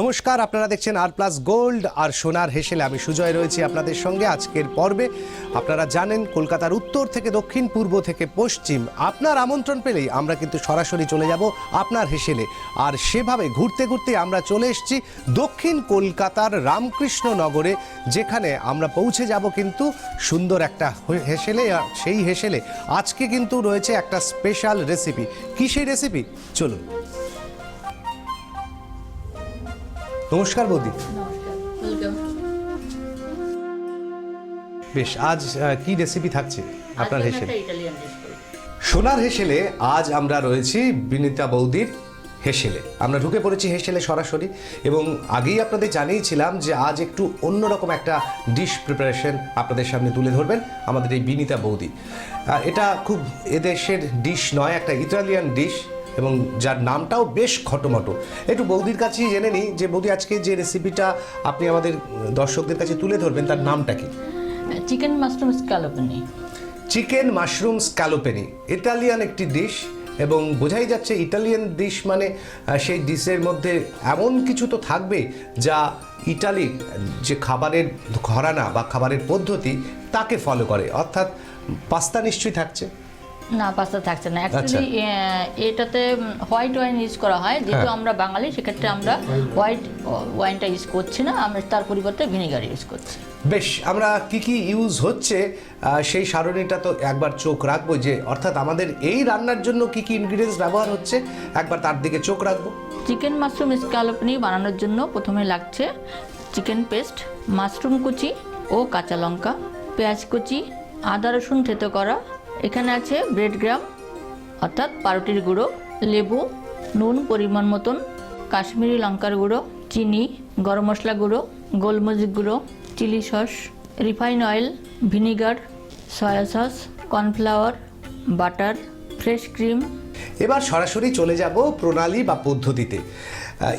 নমস্কার, আপনারা দেখছেন আর প্লাস গোল্ড আর সোনার হেসেলে। আমি সুজয় রয়েছি আপনাদের সঙ্গে আজকের পর্বে। আপনারা জানেন, কলকাতার উত্তর থেকে দক্ষিণ, পূর্ব থেকে পশ্চিম। আপনার আমন্ত্রণ পেলেই আমরা কিন্তু সরাসরি চলে যাব আপনার হেসেলে। আর সেভাবে ঘুরতে ঘুরতে আমরা চলে এসেছি দক্ষিণ কলকাতার রামকৃষ্ণ নগরে, যেখানে আমরা পৌঁছে যাব কিন্তু সুন্দর একটা হেসেলে সেই হেসেলে। আজকে কিন্তু রয়েছে একটা স্পেশাল রেসিপি কি সেই রেসিপি চলুন। নমস্কার বৌদি। বেশ আজ কি রেসিপি থাকছে আপনার হেসেলে? সোনার হেসেলে আজ আমরা রয়েছি বিনীতা বৌদির হেসেলে। আমরা ঢুকে পড়েছি হেসেলে সরাসরি এবং আগেই আপনাদের জানিয়েছিলাম যে আজ একটু অন্যরকম একটা ডিশ প্রিপারেশন আপনাদের সামনে তুলে ধরবেন আমাদের এই বিনীতা বৌদি। এটা খুব এদেশের ডিশ নয় একটা ইতালিয়ান ডিশ এবং যার নামটাও বেশ খটোমটো। একটু বৌদির কাছেই জেনে নিই যে বৌদি আজকে যে রেসিপিটা আপনি আমাদের দর্শকদের কাছে তুলে ধরবেন তার নামটা কি? Chicken mushroom scaloppine chicken mushroom scaloppine Italian একটি ডিশ এবং বোঝাই যাচ্ছে ইটালিয়ান ডিশ মানে সেই ডিশের মধ্যে এমন কিছু তো থাকবে যা ইটালি যে খাবারের ঘরানা বা খাবারের পদ্ধতি তাকে ফলো করে। অর্থাৎ পাস্তা নিশ্চয়ই থাকছে। না পাস্তা থাকছে না। আচ্ছা। অ্যাকচুয়ালি এটাতে হোয়াইট ওয়াইন ইউজ করা হয়। যেহেতু হ্যাঁ। আমরা বাঙালি সেক্ষেত্রে আমরা হোয়াইট ওয়াইনটা ইউজ করছি না। আমরা তার পরিবর্তে ভিনেগার ইউজ করছি। বেশ আমরা কি কি ইউজ হচ্ছে সেই সারণীটা তো একবার চোখ রাখব যে অর্থাৎ আমাদের এই রান্নার জন্য কি কি ইনগ্রিডিয়েন্টস ব্যবহার হচ্ছে একবার তার দিকে চোখ রাখব। চিকেন মাশরুম স্ক্যালোপনি বানানোর জন্য প্রথমে লাগছে চিকেন পেস্ট মাশরুম কুচি ও কাঁচা লঙ্কা পেঁয়াজ কুচি আদা রসুন থেতো করা এখানে আছে ব্রেড গ্রাম অর্থাৎ পাউরুটির গুঁড়ো, লেবু, নুন পরিমাণ মতন, কাশ্মীরি লঙ্কার গুঁড়ো, চিনি, গরম মশলা গুঁড়ো, গোলমরিচ গুঁড়ো, chilli sauce, refine oil, vinegar, soya sauce, cornflour, butter, fresh cream. এবার সরাসরি চলে যাব প্রণালী বা পদ্ধতিতে।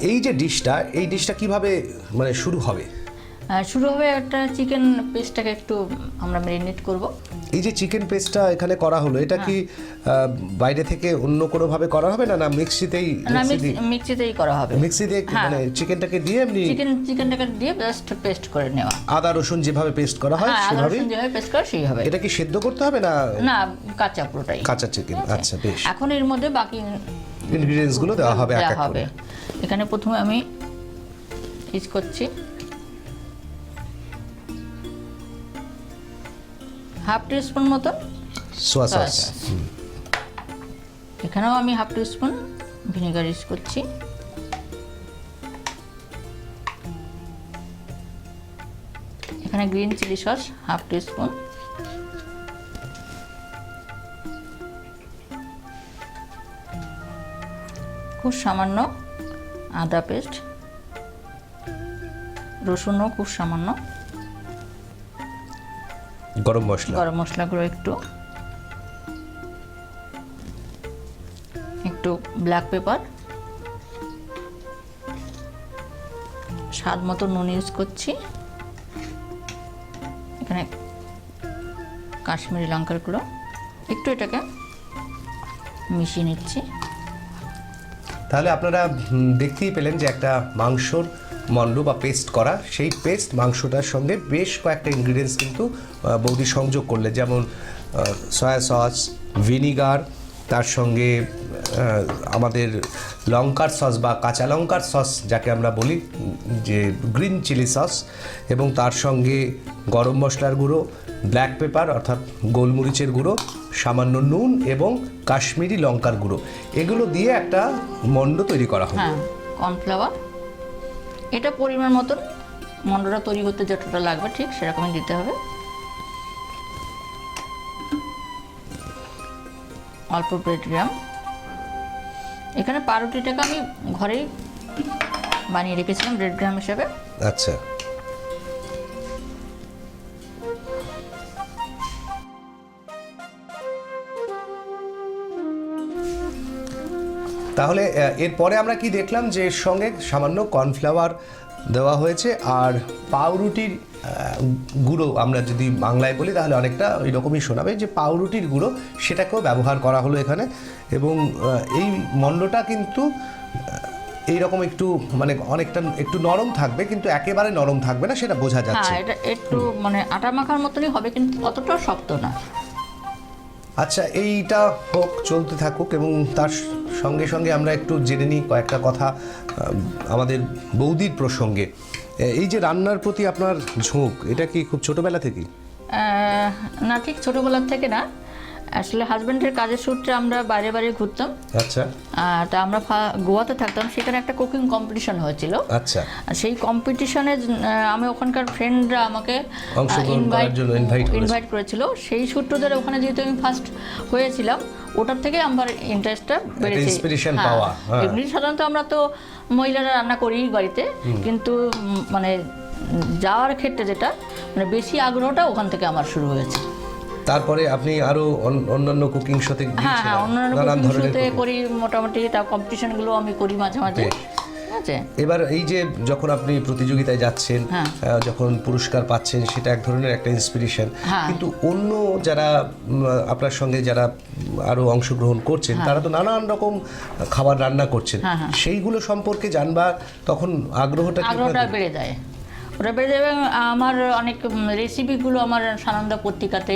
এই যে ডিশটা, এই ডিশটা কীভাবে মানে শুরু হবে? শুরু হবে একটা চিকেন পেস্টটাকে একটু আমরা ম্যারিনেট করব। এই যে চিকেন পেস্টটা এখানে করা হলো এটা কি আহ, বাইরে থেকে অন্য কোনো ভাবে করা হবে না না মিক্সিতেই না মিক্সিতেই করা হবে। মিক্সিতে হ্যাঁ। মানে চিকেনটাকে দিয়ে এমনি চিকেন চিকেনটাকে দিয়ে জাস্ট পেস্ট করে নেওয়া। আদা রসুন যেভাবে পেস্ট করা হয় হ্যাঁ আদা রসুন যেভাবে পেস্ট করা সেই হবে এটা কি সেদ্ধ করতে হবে না না কাঁচা পুরোটাই। কাঁচা চিকেন আচ্ছা বেশ। এখন এর মধ্যে বাকি ইনগ্রিডিয়েন্টসগুলো দেওয়া হবে এক এক করে। এখানে প্রথমে আমি ইউজ করছি। হাফ টি স্পুন মতন সোয়া সস। এখানেও আমি half teaspoon vinegar use করছি। এখানে green chilli sauce half teaspoon খুব সামান্য আদা পেস্ট। রসুনও খুব সামান্য। গরম মশলা। গরম মশলাগুলো একটু। একটু ব্ল্যাক পেপার স্বাদ মতো নুন ইউজ করছি। এখানে কাশ্মীরি লঙ্কার গুঁড়ো। একটু এটাকে মিশিয়ে নিচ্ছি। তাহলে আপনারা দেখতেই পেলেন যে একটা মাংসর মণ্ড বা পেস্ট করা, সেই পেস্ট মাংসটার সঙ্গে বেশ কয়েকটা ইনগ্রিডিয়েন্টস কিন্তু বৌদি সংযোগ করলে যেমন সয়া সস ভিনিগার তার সঙ্গে আমাদের লঙ্কার সস বা কাঁচা লঙ্কার সস যাকে আমরা বলি, যে গ্রিন চিলি সস এবং তার সঙ্গে গরম মশলার গুঁড়ো ব্ল্যাক পেপার অর্থাৎ গোলমরিচের গুঁড়ো, সামান্য নুন এবং কাশ্মীরি লঙ্কার গুঁড়ো। এগুলো দিয়ে একটা মণ্ড তৈরি করা হ্যাঁ। কর্নফ্লাওয়ার এটা পরিমাণ মতন মন্ডটা তৈরি করতে যতটা লাগবে ঠিক সেরকমই দিতে হবে। অল্প ব্রেড গ্রাম এখানে পাউরুটিটাকে আমি ঘরেই বানিয়ে রেখেছিলাম ব্রেড গ্রাম হিসেবে। আচ্ছা। তাহলে এরপরে আমরা কি দেখলাম যে এর সঙ্গে সামান্য কর্নফ্লাওয়ার দেওয়া হয়েছে আর পাউরুটির গুঁড়ো আমরা যদি বাংলায় বলি তাহলে অনেকটা ওই রকমই শোনাবে যে পাউরুটির গুঁড়ো সেটাকেও ব্যবহার করা হলো এখানে এবং এই মণ্ডটা কিন্তু আহ, এইরকম একটু মানে অনেকটা একটু নরম থাকবে কিন্তু একেবারে নরম থাকবে না সেটা বোঝা যাচ্ছে। হ্যাঁ এটা একটু মানে আটা মাখার মতনই হবে কিন্তু অতটা শক্ত না। আচ্ছা এইটা হোক, চলতে থাকুক এবং তার সঙ্গে সঙ্গে আমরা একটু জেনে নিই কয়েকটা কথা আমাদের বৌদির প্রসঙ্গে। এই যে রান্নার প্রতি আপনার ঝোঁক, এটা কি খুব ছোটবেলা থেকেই? না, ঠিক ছোটোবেলার থেকে না। আসলে হাজব্যান্ডের কাজের সূত্রে আমরা বাইরে বাইরে ঘুরতাম। আচ্ছা। তা আমরা গোয়াতে থাকতাম সেখানে একটা কুকিং কম্পিটিশন হয়েছিল। আচ্ছা। সেই কম্পিটিশনে আমি ওখানকার ফ্রেন্ডরা আমাকে। ইনভাইট করেছিল। সেই সূত্র ধরে ওখানে যেহেতু আমি ফার্স্ট হয়েছিলাম ওটার থেকে আমার ইন্টারেস্টটা বেড়েছে। হ্যাঁ, পাওয়া, হ্যাঁ। এমনি সাধারণত আমরা তো মহিলারা রান্না করি বাড়িতে কিন্তু মানে যাওয়ার ক্ষেত্রে যেটা মানে বেশি আগ্রহটা ওখান থেকে আমার শুরু হয়েছে। তারপরে আপনি আরও অন- অন্যান্য কুকিং শোতে হ্যাঁ হ্যাঁ অন্যান্য। করি মোটামুটি তা কম্পিটিশনগুলো আমি করি মাঝে মাঝে। এবার এই যে যখন আপনি প্রতিযোগিতায় যাচ্ছেন হ্যাঁ। যখন পুরস্কার পাচ্ছেন সেটা এক ধরনের একটা ইন্সপিরেশন হ্যাঁ। কিন্তু অন্য যারা আপনার সঙ্গে যারা আরও অংশগ্রহণ করছেন তারা তো নানান রকম খাবার রান্না করছেন। সেইগুলো সম্পর্কে জানবার তখন আগ্রহটা আগ্রহটা বেড়ে যায়। বেড়ে যাবে। আমার অনেক রেসিপিগুলো আমার সানন্দা পত্রিকাতে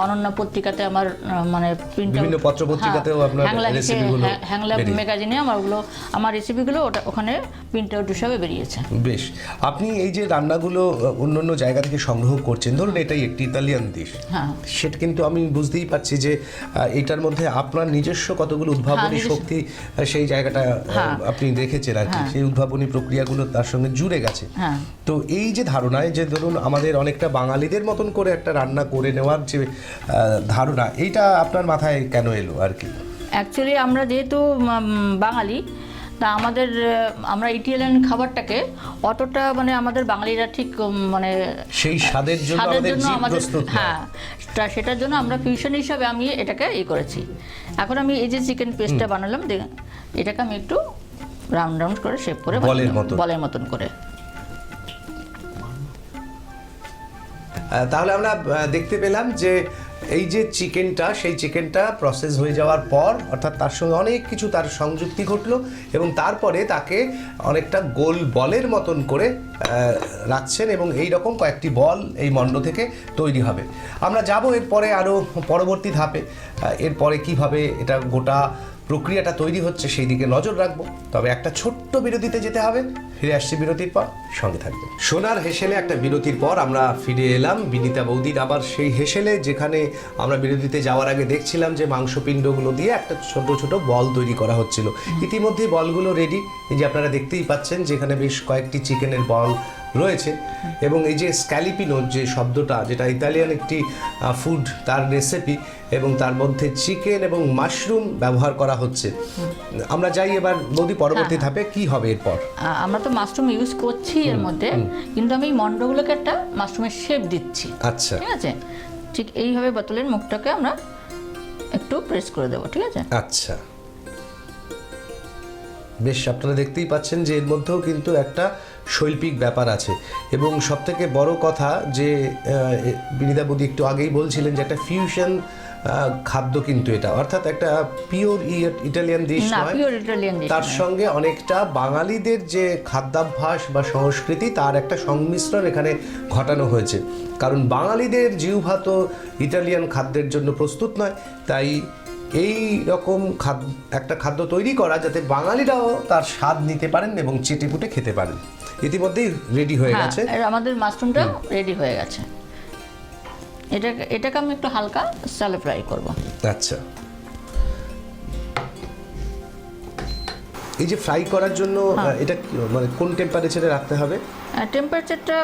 অনন্য পত্রিকাতে আমার মানে out- বিভিন্ন পত্র-পত্রিকাতেও হ্যাঁ, আপনার হ্যাংলা রেসিপিগুলো হ্যাঁ, হ্যাংলা ম্যাগাজিনে আমার ওগুলো আমার রেসিপিগুলো ওটা ওখানে প্রিন্ট আউট হিসাবে বেরিয়েছে। বেশ আপনি এই যে রান্নাগুলো অন্য অন্য জায়গা থেকে সংগ্রহ করছেন ধরুন এটাই একটি ইতালিয়ান ডিশ হ্যাঁ। সেটা কিন্তু আমি বুঝতেই পারছি যে এটার মধ্যে আপনার নিজস্ব কতগুলো উদ্ভাবনী হ্যাঁ, শক্তি সেই জায়গাটা হ্যাঁ। আপনি দেখেছেন আর কি। হ্যাঁ। সেই উদ্ভাবনী প্রক্রিয়াগুলো তার সঙ্গে জুড়ে গেছে। হ্যাঁ। তো এই যে ধারণায় যে ধরুন আমাদের অনেকটা বাঙালিদের মতন করে একটা রান্না করে নেওয়ার যে ধারণা এইটা আপনার মাথায় কেন এলো আর কি অ্যাকচুয়ালি আমরা যেহেতু বাঙালি তা আমাদের আমরা ইটালিয়ান খাবারটাকে অতটা মানে আমাদের বাঙালিরা ঠিক মানে সেই স্বাদের জন্য আমাদের। হ্যাঁ তা সেটার জন্য আমরা ফিউশন হিসাবে আমি এটাকে ই করেছি এখন আমি এই যে চিকেন পেস্টটা বানালাম এটাকে আমি একটু রাউন্ড রাউন্ড করে শেপ করে বলের। মতন। বলের মতন করে তাহলে আমরা দেখতে পেলাম যে এই যে চিকেনটা, সেই চিকেনটা প্রসেস হয়ে যাওয়ার পর, অর্থাৎ তার সঙ্গে অনেক কিছু তার সংযুক্তি ঘটলো এবং তারপরে তাকে অনেকটা গোল বলের মতন করে রাখছেন এবং এই রকম কয়েকটি বল এই মণ্ড থেকে তৈরি হবে। আমরা যাব এরপরে আরও পরবর্তী ধাপে। এরপরে কীভাবে এটা গোটা প্রক্রিয়াটা তৈরি হচ্ছে সেই দিকে নজর রাখব। তবে একটা ছোট্ট বিরতিতে যেতে হবে। ফিরে আসছি বিরতির পর। সঙ্গে থাকবে। সোনার হেসেলে একটা বিরতির পর আমরা ফিরে এলাম। বিনিতা বৌদির আবার সেই হেসেলে, যেখানে আমরা বিরতিতে যাওয়ার আগে দেখছিলাম যে মাংসপিণ্ডগুলো দিয়ে একটা ছোট ছোট বল তৈরি করা হচ্ছিল। ইতিমধ্যে বলগুলো রেডি এই যে আপনারা দেখতেই পাচ্ছেন, যেখানে বেশ কয়েকটি চিকেনের বল রয়েছে। এবং এই যে স্ক্যালিপিনো যে শব্দটা যেটা ইতালিয়ান একটি ফুড তার রেসিপি এবং তার মধ্যে চিকেন এবং মাশরুম ব্যবহার করা হচ্ছে। আমরা যাই এবার বৌদি পরবর্তী ধাপে কি হবে এরপর? আমরা তো মাশরুম ইউজ করছি এর মধ্যে কিন্তু আমি মন্ডগুলোকে একটা মাশরুমের শেপ দিচ্ছি। আচ্ছা। ঠিক আছে? ঠিক এইভাবে বোতলের মুখটাকে আমরা একটু প্রেস করে দেবো ঠিক আছে? আচ্ছা। বেশ আপনারা দেখতেই পাচ্ছেন যে এর মধ্যেও কিন্তু একটা শৈল্পিক ব্যাপার আছে। এবং সব থেকে বড় কথা যে বৌদি একটু আগেই বলছিলেন যে একটা ফিউশন খাদ্য কিন্তু এটা। অর্থাৎ একটা পিওর ইটালিয়ান ডিশ নয়। তার সঙ্গে অনেকটা বাঙালিদের যে খাদ্যাভ্যাস বা সংস্কৃতি তার একটা সংমিশ্রণ এখানে ঘটানো হয়েছে। কারণ বাঙালিদের জিহ্বা তো ইটালিয়ান খাদ্যের জন্য প্রস্তুত নয়। তাই এই রকম খাদ্য একটা খাদ্য তৈরি করা যাতে বাঙালিরাও তার স্বাদ নিতে পারেন এবং চেটেপুটে খেতে পারেন। ইতিমধ্যেই রেডি হয়ে হ্যাঁ গেছে। আর আমাদের মাশরুমটা রেডি হয়ে গেছে। এটা এটাকে আমি একটু হালকা স্যালে ফ্রাই করব। আচ্ছা। এই যে ফ্রাই করার জন্য হ্যাঁ। এটা মানে কোন টেম্পারেচারে রাখতে হবে? টেম্পারেচারটা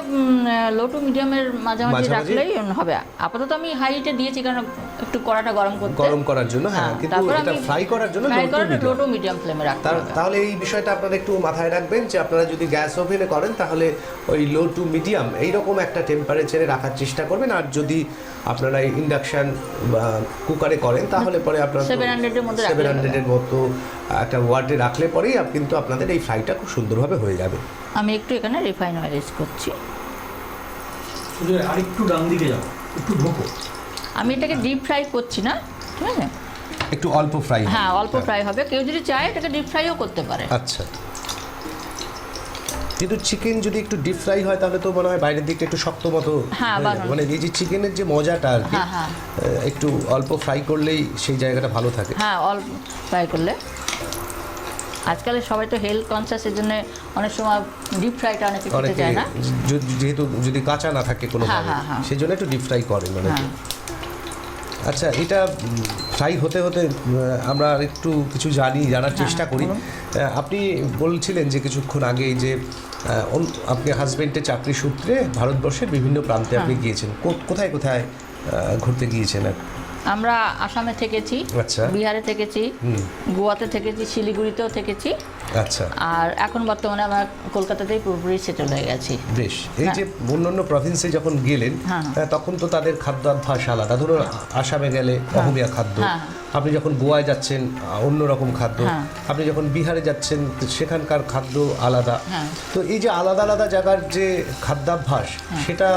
লো টু মিডিয়ামের মাঝামাঝি? রাখলেই হবে। আপাতত আমি হাইটে দিয়েছি কারণ একটু কড়াটা গরম করতে। গরম করার জন্য হ্যাঁ কিন্তু এটা ফ্রাই করার জন্য লো। টু মিডিয়াম ফ্লেমে রাখতে হবে। তাহলে এই বিষয়টা আপনারা একটু মাথায় রাখবেন যে আপনারা যদি গ্যাস ওভেনে করেন তাহলে ওই লো টু মিডিয়াম এইরকম একটা টেম্পারেচারে রাখার চেষ্টা করবেন। আর যদি আপনারা ইন্ডাকশন বা কুকারে করেন তাহলে পরে আপনার 700 এর মধ্যে সেভেন হান্ড্রেডের মতো একটা ওয়ার্ডে রাখলে পরেই কিন্তু আপনাদের এই ফ্রাইটা খুব সুন্দরভাবে হয়ে যাবে। আমি একটু এখানে রিফাইন অয়েল ইউজ করছি। শুধু আরেকটু ডান দিকে যাও একটু ঢোকো। আমি এটাকে ডিপ ফ্রাই করছি না ঠিক আছে? একটু অল্প ফ্রাই হ্যাঁ অল্প ফ্রাই হবে। কেউ যদি চায় এটাকে ডিপ ফ্রাইও করতে পারে। আচ্ছা। কিন্তু চিকেন যদি একটু ডিপ ফ্রাই হয় তাহলে তো মনে হয় বাইরের দিকটা একটু শক্ত মতো হ্যাঁ, হয়ে। মানে এই যে চিকেনের যে মজাটা আর কি হ্যাঁ, হ্যাঁ। একটু অল্প ফ্রাই করলেই সেই জায়গাটা ভালো থাকে। হ্যাঁ অল্প ফ্রাই করলে। আজকাল সবাই তো হেলথ কনসিয়াস এর জন্য অনেক সময় ডিপ ফ্রাইটা অনেকে খেতে অনেকে চায় না যেহেতু যদি কাঁচা না থাকে কোনো হ্যাঁ, হ্যাঁ, হ্যাঁ। সেই জন্য একটু ডিপ ফ্রাই করেন অনেকে আচ্ছা এটা ফ্রাই হতে হতে আমরা একটু কিছু জানি জানার চেষ্টা করি আপনি বলছিলেন যে কিছুক্ষণ আগেই যে আপনি হাজবেন্ডের চাকরি সূত্রে ভারতবর্ষের বিভিন্ন প্রান্তে। আপনি গিয়েছেন কোথায় কোথায় ঘুরতে গিয়েছেন আর? আমরা আসামে থেকেছি আচ্ছা। বিহারে থেকেছি গোয়াতে থেকেছি শিলিগুড়িতেও থেকেছি আচ্ছা আর এখন বর্তমানে আমরা কলকাতাতেই পুরোপুরি সেটেল হয়ে গেছি বেশ এই যে অন্যান্য প্রভিন্সে যখন গেলেন হ্যাঁ। তখন তো তাদের খাদ্যাভ্যাস আলাদা ধরুন আসামে গেলে অহমিয়া খাদ্য হ্যাঁ। আপনি যখন গোয়ায় যাচ্ছেন আহ, অন্যরকম খাদ্য হ্যাঁ। আপনি যখন বিহারে যাচ্ছেন সেখানকার খাদ্য আলাদা হ্যাঁ। তো এই যে আলাদা আলাদা জায়গার যে খাদ্যাভ্যাস সেটা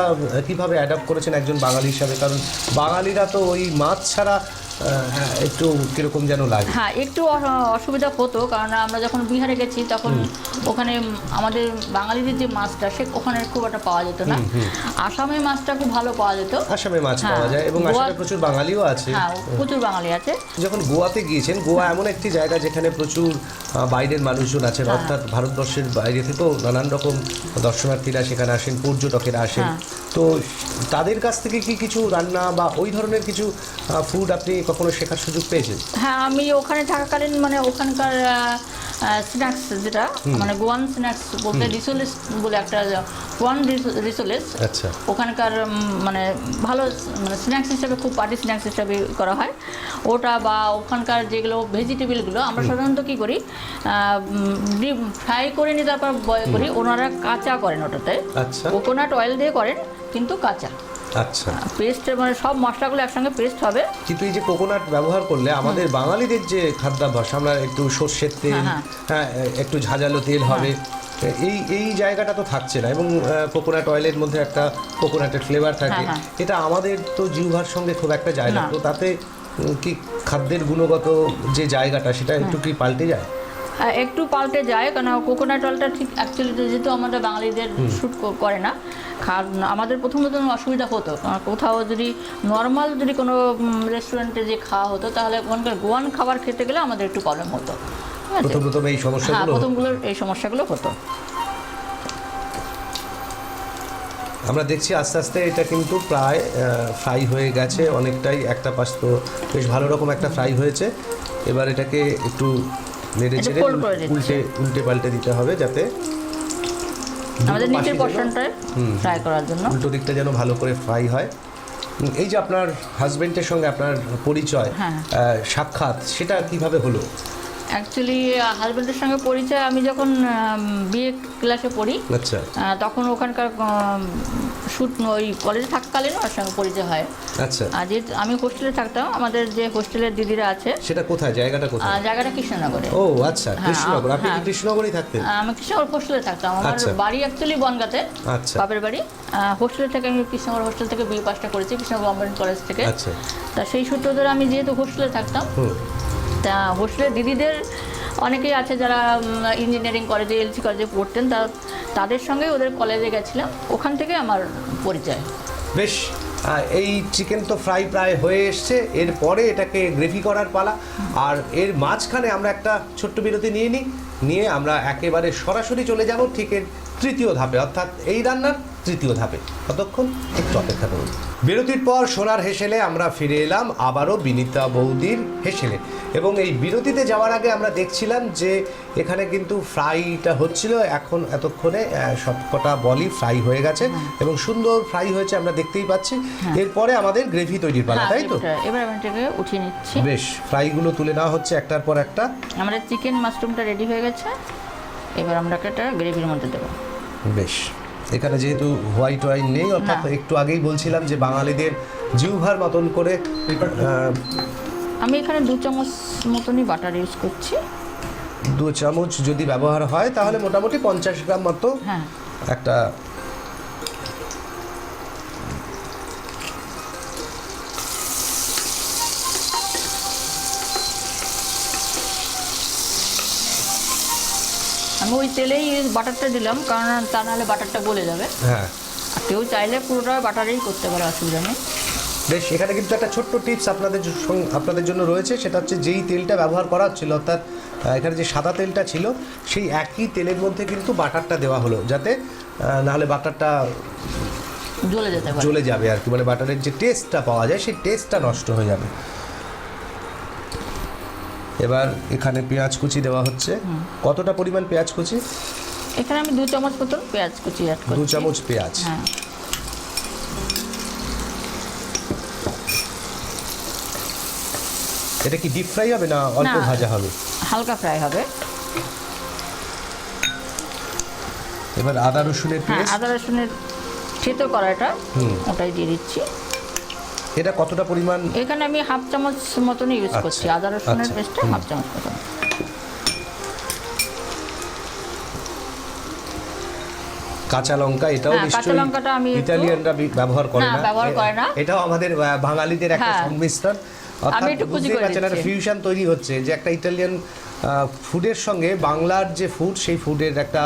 কীভাবে অ্যাডাপ্ট করেছেন একজন বাঙালি হিসাবে কারণ বাঙালিরা তো ওই মাছ ছাড়া হ্যাঁ, একটু কীরকম যেন লাগে। হ্যাঁ একটু অসুবিধা হতো কারণ আমরা যখন বিহারে গেছি তখন ওখানে আমাদের বাঙালিদের যে মাছটা সে ওখানে খুব একটা পাওয়া যেত না। আসামের মাছটা খুব ভালো পাওয়া যেত। আসামে মাছ হ্যাঁ, পাওয়া যায় এবং আসামে প্রচুর বাঙালিও আছে। হ্যাঁ প্রচুর বাঙালি আছে। যখন গোয়াতে গিয়েছেন গোয়া এমন একটি জায়গা যেখানে প্রচুর বাইরের মানুষজন আছেন অর্থাৎ ভারতবর্ষের বাইরে থেকেও নানান রকম দর্শনার্থীরা সেখানে আসেন পর্যটকেরা আসেন। হ্যাঁ। তো তাদের কাছ থেকে কি কিছু রান্না বা ওই ধরনের কিছু ফুড আপনি কখনো শেখার সুযোগ পেয়েছেন? হ্যাঁ আমি ওখানে থাকাকালীন মানে ওখানকার স্ন্যাক্স যেটা মানে গোয়ান স্ন্যাক্স বলতে রিসোলেস বলে একটা গোয়ান রিসোলেস। আচ্ছা। ওখানকার মানে ভালো মানে স্ন্যাক্স হিসেবে খুব পার্টি স্ন্যাক্স হিসেবে করা হয়। ওটা বা ওখানকার যেগুলো ভেজিটেবলগুলো আমরা সাধারণত কী করি ফ্রাই করে নিয়ে তারপর বয় করি। ওনারা কাঁচা করেন ওটাতে। আচ্ছা। কোকোনাট অয়েল দিয়ে করেন কিন্তু কাঁচা। আচ্ছা। পেস্ট মানে সব মশলাগুলো একসঙ্গে পেস্ট হবে। কিন্তু এই যে কোকোনাট ব্যবহার করলে আমাদের বাঙালিদের যে খাদ্যাভ্যাস আমরা একটু সর্ষের তেল হ্যাঁ, হ্যাঁ। একটু ঝাঁঝালো তেল হবে। এই এই জায়গাটা তো থাকছে না এবং কোকোনাট অয়েলের মধ্যে একটা কোকোনাটের ফ্লেভার থাকে। হ্যাঁ, এটা আমাদের তো জিহ্বার সঙ্গে খুব একটা যায় না। তো তাতে কি খাদ্যের গুণগত যে জায়গাটা সেটা একটু কি পাল্টে যায়? হ্যাঁ, একটু পাল্টে যায় কারণ কোকোনাট অয়েলটা ঠিক অ্যাকচুয়ালি যেহেতু আমাদের বাঙালিদের শ্যুট করে না খার আমাদের প্রথম প্রথম অসুবিধা হতো। কারণ কোথাও যদি নর্মাল যদি কোনো রেস্টুরেন্টে যে খাওয়া হতো তাহলে ওখানকার গোয়ান খাবার খেতে গেলে আমাদের একটু প্রবলেম হতো। প্রথম প্রথম এই হ্যাঁ সমস্যাগুলো প্রথমগুলোর এই সমস্যাগুলো হতো। আমরা দেখছি আস্তে আস্তে এটা কিন্তু প্রায় ফ্রাই হয়ে গেছে অনেকটাই একটা পাশ তো বেশ ভালো রকম একটা ফ্রাই হয়েছে। এবার এটাকে একটু নেড়ে চেড়ে। উল্টে উল্টে পাল্টে দিতে হবে যাতে আমাদের নিচের পোর্শনটা ফ্রাই করার জন্য উল্টো দিকটা যেন ভালো করে ফ্রাই হয় এই যে আপনার হাজবেন্ডের সঙ্গে আপনার পরিচয় হ্যাঁ। সাক্ষাৎ সেটা কীভাবে হলো অ্যাকচুয়ালি হাজব্যান্ডের সঙ্গে পরিচয় আমি যখন বিএ ক্লাসে পড়ি আচ্ছা। তখন ওখানকার শুট ওই কলেজে থাকাকালীন ওর সঙ্গে পরিচয় হয়। আচ্ছা। আর যেহেতু আমি হোস্টেলে থাকতাম আমাদের যে হোস্টেলের দিদিরা আছে সেটা কোথায়? জায়গাটা কোথায়? জায়গাটা কৃষ্ণনগরে। ও আচ্ছা কৃষ্ণনগর। আপনি হ্যাঁ। কৃষ্ণনগরেই থাকতেন? আমি কৃষ্ণনগর হোস্টেলে থাকতাম। আমার আচ্ছা। বাড়ি অ্যাকচুয়ালি বনগাতে আচ্ছা। বাপের বাড়ি। হোস্টেলে থেকে আমি কৃষ্ণনগর হোস্টেল থেকে বিএ পাসটা করেছি কৃষ্ণনগর গভর্নমেন্ট কলেজ থেকে। আচ্ছা। তা সেই সূত্র ধরে আমি যেহেতু হোস্টেলে থাকতাম হোস্টেলের দিদিদের অনেকেই আছে যারা ইঞ্জিনিয়ারিং কলেজে এলসি কলেজে পড়তেন, তা, তাদের সঙ্গে ওদের কলেজে গেছিলাম। ওখান থেকে আমার পরিচয়। বেশ এই চিকেন তো ফ্রাই প্রায় হয়ে এসছে এরপরে এটাকে গ্রেভি করার পালা। আর এর মাঝখানে আমরা একটা ছোট্ট বিরতি নিয়ে নিই, নিয়ে আমরা একেবারে সরাসরি চলে যাব ঠিক এর তৃতীয় ধাপে। অর্থাৎ এই রান্নার তৃতীয় ধাপে। ততক্ষণ একটু অপেক্ষা করুন। বিরতির পর সোনার হেসেলে আমরা ফিরে এলাম আবারও বিনীতা বৌদির হেসেলে। এবং এই বিরতিতে যাওয়ার আগে আমরা দেখছিলাম যে এখানে কিন্তু ফ্রাইটা হচ্ছিল এখন এতক্ষণে সবকটা বলই ফ্রাই হয়ে গেছে এবং সুন্দর ফ্রাই হয়েছে আমরা দেখতেই পাচ্ছি। এরপরে আমাদের গ্রেভি তৈরির পালা হ্যাঁ, তাই তো? এবার- এবার আমি এটাকে উঠিয়ে নিচ্ছি। বেশ ফ্রাইগুলো তুলে নেওয়া হচ্ছে একটার পর একটা। আমাদের চিকেন মাশরুমটা রেডি হয়ে গেছে। এবার আমরা এটা গ্রেভির মধ্যে দেবো। বেশ। এখানে যেহেতু হোয়াইট ওয়াইন নেই অর্থাৎ একটু আগেই বলছিলাম যে বাঙালিদের জিউভার মতন করে আমি এখানে দু চামচ মতনই বাটার ইউজ করছি। দু চামচ যদি ব্যবহার হয় তাহলে মোটামুটি পঞ্চাশ গ্রাম মতো হ্যাঁ। একটা আমি ওই তেলেই বাটারটা দিলাম কারণ তা নাহলে বাটারটা গলে যাবে। হ্যাঁ। আর কেউ চাইলে পুরোটা বাটারেই করতে পারে অসুবিধা নেই। বেশ এখানে কিন্তু একটা ছোট্ট টিপস আপনাদের আপনাদের জন্য রয়েছে সেটা হচ্ছে যেই তেলটা ব্যবহার করা হচ্ছিল অর্থাৎ এখানে যে সাদা তেলটা ছিল সেই একই তেলের মধ্যে কিন্তু বাটারটা দেওয়া হলো যাতে নাহলে বাটারটা জ্বলে যেতে পারে। জ্বলে যাবে আর কি মানে বাটারের যে টেস্টটা পাওয়া যায় সেই টেস্টটা নষ্ট হয়ে যাবে। এবার এখানে পেঁয়াজ কুচি দেওয়া হচ্ছে। কতটা পরিমাণ পেঁয়াজ কুচি? এখানে আমি দু চামচ মতন পেঁয়াজ কুচি অ্যাড করছি। দু চামচ পেঁয়াজ। হ্যাঁ। এটা কি ডিপ ফ্রাই হবে না অল্প ভাজা হবে? হালকা ফ্রাই হবে। এবার আদা রসুনের হ্যাঁ পেস্ট। আদা রসুনের থেতো করাটা হুম। ওটাই দিয়ে দিচ্ছি। এটা কতটা পরিমাণ? এখানে আমি হাফ চামচ মতন ইউজ আচ্ছা, করছি আদা রসুনের আচ্ছা, পেস্টটা হাফ চামচ মতন। কাঁচা লঙ্কা এটাও হ্যাঁ, কাঁচা নিশ্চয়ই লঙ্কাটা আমি ইতালিয়ানরা ব্যবহার করে না, না। ব্যবহার করে না। এটাও আমাদের বাঙালিদের একটা হ্যাঁ। সংমিশ্রণ। অর্থাৎ বুঝতেই পারছেন একটা ফিউশন তৈরি হচ্ছে যে একটা ইটালিয়ান ফুডের সঙ্গে বাংলার যে ফুড সেই ফুডের একটা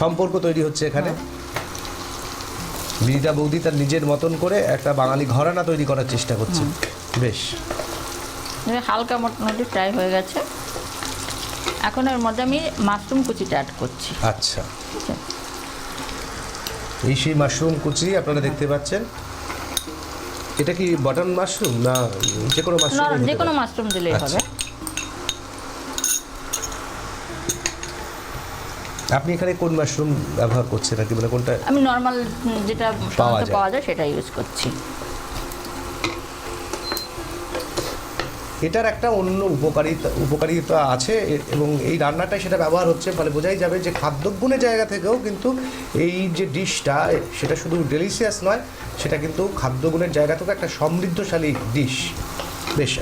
সম্পর্ক তৈরি হচ্ছে এখানে। বিদিতা বৌদি তার নিজের মতন করে একটা বাঙালি ঘরানা তৈরি করার চেষ্টা করছে। বেশ। হালকা মোটামুটি ফ্রাই হয়ে গেছে। এখন এর মধ্যে আমি মাশরুম কুচিটা অ্যাড করছি। আচ্ছা? এই সেই মাশরুম কুচি আপনারা দেখতে পাচ্ছেন। এটা কি বাটন মাশরুম না যে কোনো না মাশরুম যে কোনো মাশরুম দিলেই আচ্ছা। হবে। আপনি এখানে কোন মাশরুম ব্যবহার করছেন আর কি? মানে কোনটা আমি নর্মাল যেটা পাওয়া যায়। পাওয়া যায় সেটা ইউজ করছি। এটার একটা অন্য উপকারিতা উপকারিতা আছে এবং এই রান্নাটাই সেটা ব্যবহার হচ্ছে। ফলে বোঝাই যাবে যে খাদ্যগুণের জায়গা থেকেও কিন্তু এই যে ডিশটা সেটা শুধু ডেলিশিয়াস নয় সেটা কিন্তু খাদ্যগুণের জায়গা থেকে একটা সমৃদ্ধশালী ডিশ। বেশ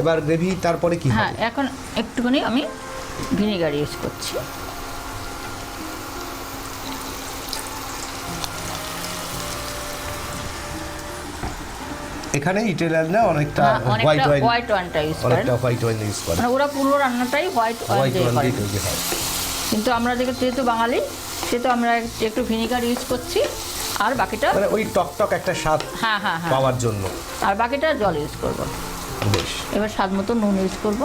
এবার গ্রেভি তারপরে কি হ্যাঁ এখন একটুখানি আমি ভিনিগার ইউজ করছি। এখানে ইটালিয়ানরা অনেকটা হ্যাঁ, হোয়াইট ওয়াইন হোয়াইট ওয়াইনটা ইউজ করে অনেকটা হোয়াইট ওয়াইন ইউজ করে মানে ওরা পুরো রান্নাটাই হোয়াইট ওয়াইন দিয়ে করে। কিন্তু আমরা যেহেতু যেহেতু বাঙালি সেহেতু আমরা একটু ভিনিগার ইউজ করছি আর বাকিটা মানে ওই টক টক একটা স্বাদ হ্যাঁ হ্যাঁ হ্যাঁ। পাওয়ার জন্য। আর বাকিটা জল ইউজ করব। বেশ। এবার স্বাদ মতো নুন ইউজ করব।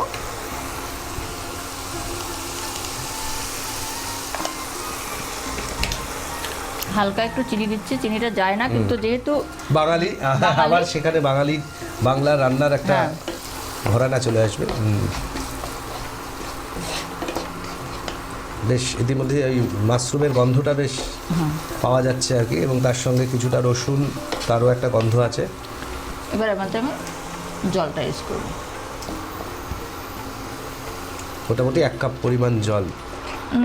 হালকা একটু চিনি দিচ্ছি চিনিটা যায় না কিন্তু যেহেতু বাঙালি। আবার সেখানে বাঙালি বাংলা রান্নার একটা হ্যাঁ। ঘরানা চলে আসবে। বেশ ইতিমধ্যে ওই মাশরুমের গন্ধটা বেশ পাওয়া যাচ্ছে আর কি এবং তার সঙ্গে কিছুটা রসুন তারও একটা গন্ধ আছে এবার মধ্যে আমি জলটা ইউজ করব মোটামুটি এক কাপ পরিমাণ জল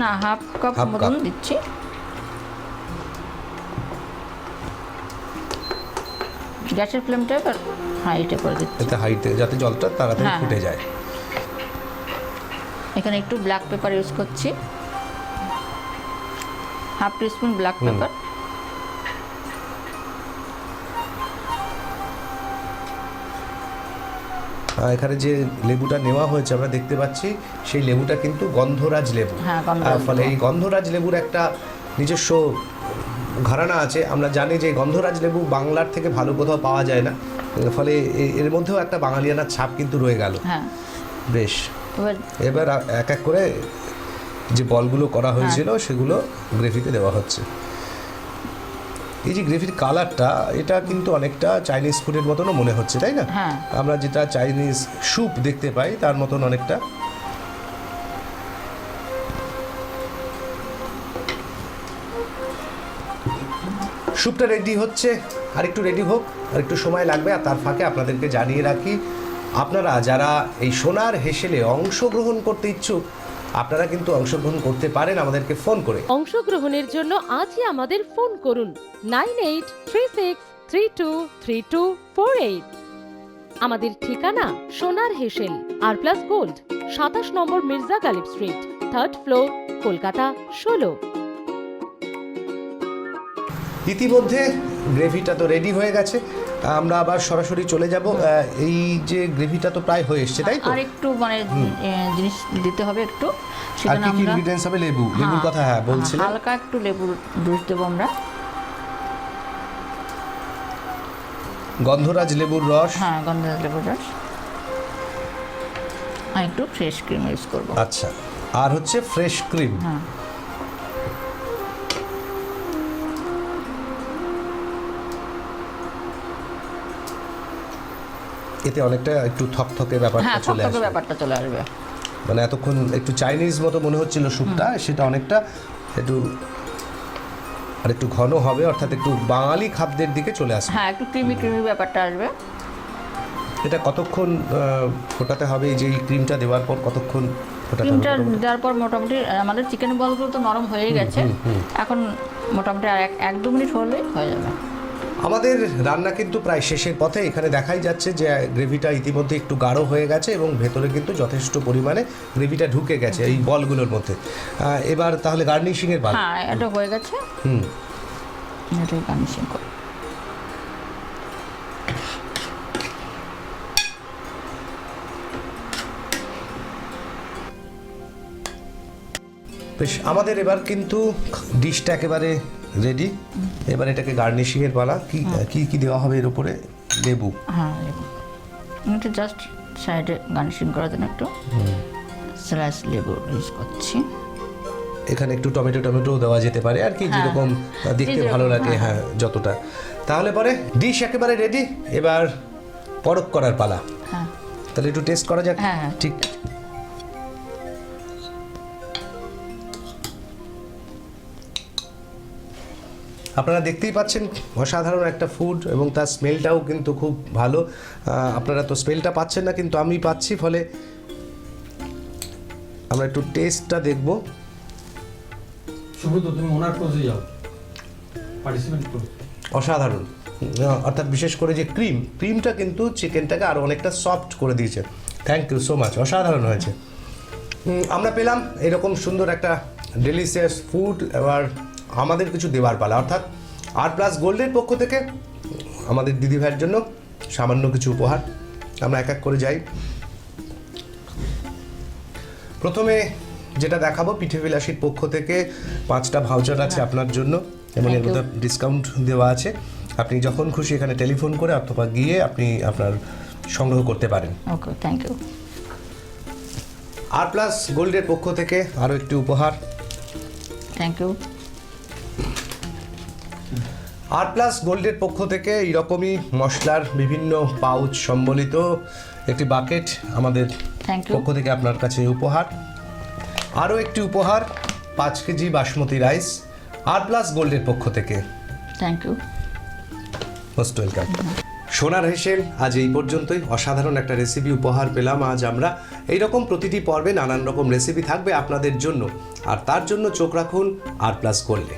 না হাফ কাপ মতন। দিচ্ছি গ্যাসের ফ্লেমটা এবার হাইটে করে দিচ্ছি। এতে হাইতে যাতে জলটা তাড়াতাড়ি হ্যাঁ, ফুটে হ্যাঁ। যায়। এখানে একটু ব্ল্যাক পেপার ইউজ করছি। হাফ টিস্পুন ব্ল্যাক পেপার এখানে যে লেবুটা নেওয়া হয়েছে আমরা দেখতে পাচ্ছি সেই লেবুটা কিন্তু গন্ধরাজ লেবু। হ্যাঁ, ফলে এই গন্ধরাজ লেবুর একটা নিজস্ব ঘরানা আছে। আমরা জানি যে গন্ধরাজ লেবু বাংলার থেকে ভালো কোথাও পাওয়া যায় না। ফলে এর মধ্যেও একটা বাঙালিয়ানার ছাপ কিন্তু রয়ে গেল। হ্যাঁ। বেশ। এবার এক এক করে যে বলগুলো করা হয়েছিল হ্যাঁ। সেগুলো গ্রেভিতে দেওয়া হচ্ছে। এই যে গ্রেভির কালারটা এটা কিন্তু অনেকটা চাইনিজ ফুডের মতনও মনে হচ্ছে তাই না? হ্যাঁ। আমরা যেটা চাইনিজ স্যুপ দেখতে পাই তার মতন অনেকটা স্যুপটা রেডি হচ্ছে। আর একটু রেডি হোক আর একটু সময় লাগবে, আর তার ফাঁকে আপনাদেরকে জানিয়ে রাখি, আপনারা যারা এই সোনার হেসেলে অংশগ্রহণ করতে ইচ্ছুক, আপনারা কিন্তু অংশগ্রহণ করতে পারেন আমাদেরকে ফোন করে। অংশগ্রহণের জন্য আজই আমাদের ফোন করুন nine eight three six three two three two four eight. আমাদের ঠিকানা সোনার হেসেল, আর প্লাস গোল্ড, সাতাশ নম্বর Mirza Ghalib street, third floor, Kolkata, ষোলো। ইতিমধ্যে গ্রেভিটা তো রেডি হয়ে গেছে। আমরা আবার সরাসরি চলে যাব। এই যে গ্রেভিটা তো প্রায় হয়ে এসছে তাই তো? আর একটু মানে জিনিস দিতে হবে একটু। আর কি ইনগ্রিডিয়েন্টস হবে? লেবু। লেবুর কথা হ্যাঁ বলছিলেন। হালকা একটু লেবুর জুস দেবো আমরা। গন্ধরাজ লেবুর রস। হ্যাঁ গন্ধরাজ লেবুর রস। আর একটু ফ্রেশ ক্রিম ইউজ করব। আচ্ছা। আর হচ্ছে ফ্রেশ ক্রিম হ্যাঁ। এতে অনেকটা একটু থকথকে হ্যাঁ ব্যাপারটা চলে আসবে। ব্যাপারটা চলে আসবে। মানে এতক্ষণ একটু চাইনিজ মতো মনে হচ্ছিল স্যুপটা সেটা অনেকটা একটু আর একটু ঘন হবে অর্থাৎ একটু বাঙালি খাদ্যের দিকে চলে আসবে। হ্যাঁ একটু ক্রিমি ক্রিমি ব্যাপারটা আসবে। এটা কতক্ষণ ফোটাতে হবে এই যে ক্রিমটা দেওয়ার পর কতক্ষণ ক্রিমটা দেওয়ার পর মোটামুটি আমাদের চিকেন বলগুলো তো নরম হয়ে গেছে। এখন মোটামুটি আর এক দু মিনিট হলেই হয়ে যাবে। আমাদের রান্না কিন্তু প্রায় শেষের পথে। এখানে দেখাই যাচ্ছে যে গ্রেভিটা ইতিমধ্যে একটু গাঢ় হয়ে গেছে এবং ভেতরে কিন্তু যথেষ্ট পরিমাণে গ্রেভিটা ঢুকে গেছে এই বলগুলোর মধ্যে। এবার তাহলে গার্নিশিংয়ের ভাগ হ্যাঁ এটা হয়ে গেছে। হুম। এটাই গার্নিশিং করো। বেশ আমাদের এবার কিন্তু ডিশটা একেবারে রেডি? এবার এটাকে গার্নিশিংয়ের পালা। কি কি কি দেওয়া হবে এর উপরে? লেবু। হ্যাঁ লেবু। এটা জাস্ট সাইডে গার্নিশিং করার জন্য একটু স্লাইস লেবু ইউজ করছি। এখানে একটু টমেটো টমেটো দেওয়া যেতে পারে। আর কি হ্যাঁ, যেরকম হ্যাঁ। দেখতে ভালো লাগে হ্যাঁ। হ্যাঁ যতটা। তাহলে পরে ডিশ একেবারে রেডি এবার পরক করার পালা। হ্যাঁ। তাহলে একটু টেস্ট করা যাক। হ্যাঁ, হ্যাঁ। ঠিক। আপনারা দেখতেই পাচ্ছেন অসাধারণ একটা ফুড এবং তার স্মেলটাও কিন্তু খুব ভালো। আপনারা তো স্মেলটা পাচ্ছেন না কিন্তু আমি পাচ্ছি ফলে আমরা একটু টেস্টটা দেখব। সুব্রত তুমি ওনার ক্লোজে যাও। পার্টিসিপেট করো অসাধারণ। অর্থাৎ বিশেষ করে যে ক্রিম ক্রিমটা কিন্তু চিকেনটাকে আরও অনেকটা সফট করে দিয়েছে। থ্যাংক ইউ সো মাচ অসাধারণ হয়েছে। আমরা পেলাম এরকম সুন্দর একটা ডেলিশিয়াস ফুড এবার আমাদের কিছু দেওয়ার পালা। অর্থাৎ আর প্লাস গোল্ডের পক্ষ থেকে আমাদের দিদি ভাইয়ের জন্য সামান্য কিছু উপহার। আমরা এক এক করে যাই। প্রথমে যেটা দেখাবো পিঠে বিলাসীর পক্ষ থেকে পাঁচটা ভাউচার আছে আপনার জন্য এবং এর মধ্যে ডিসকাউন্ট দেওয়া আছে। আপনি যখন খুশি এখানে টেলিফোন করে অথবা গিয়ে আপনি আপনার সংগ্রহ করতে পারেন। Okay thank you R plus গোল্ডের পক্ষ থেকে আরও একটি উপহার। থ্যাংক ইউ আর প্লাস গোল্ডের পক্ষ থেকে এইরকমই মশলার বিভিন্ন পাউচ সম্বলিত একটি বাকেট আমাদের পক্ষ থেকে আপনার কাছে উপহার। আরও একটি উপহার পাঁচ KG basmati rice R plus গোল্ডের পক্ষ থেকে। থ্যাংক ইউ মোস্ট ওয়েলকাম সোনার হেসেল আজ এই পর্যন্তই। অসাধারণ একটা রেসিপি উপহার পেলাম আজ আমরা। এইরকম প্রতিটি পর্বে নানান রকম রেসিপি থাকবে আপনাদের জন্য। আর তার জন্য চোখ রাখুন আর প্লাস গোল্ডে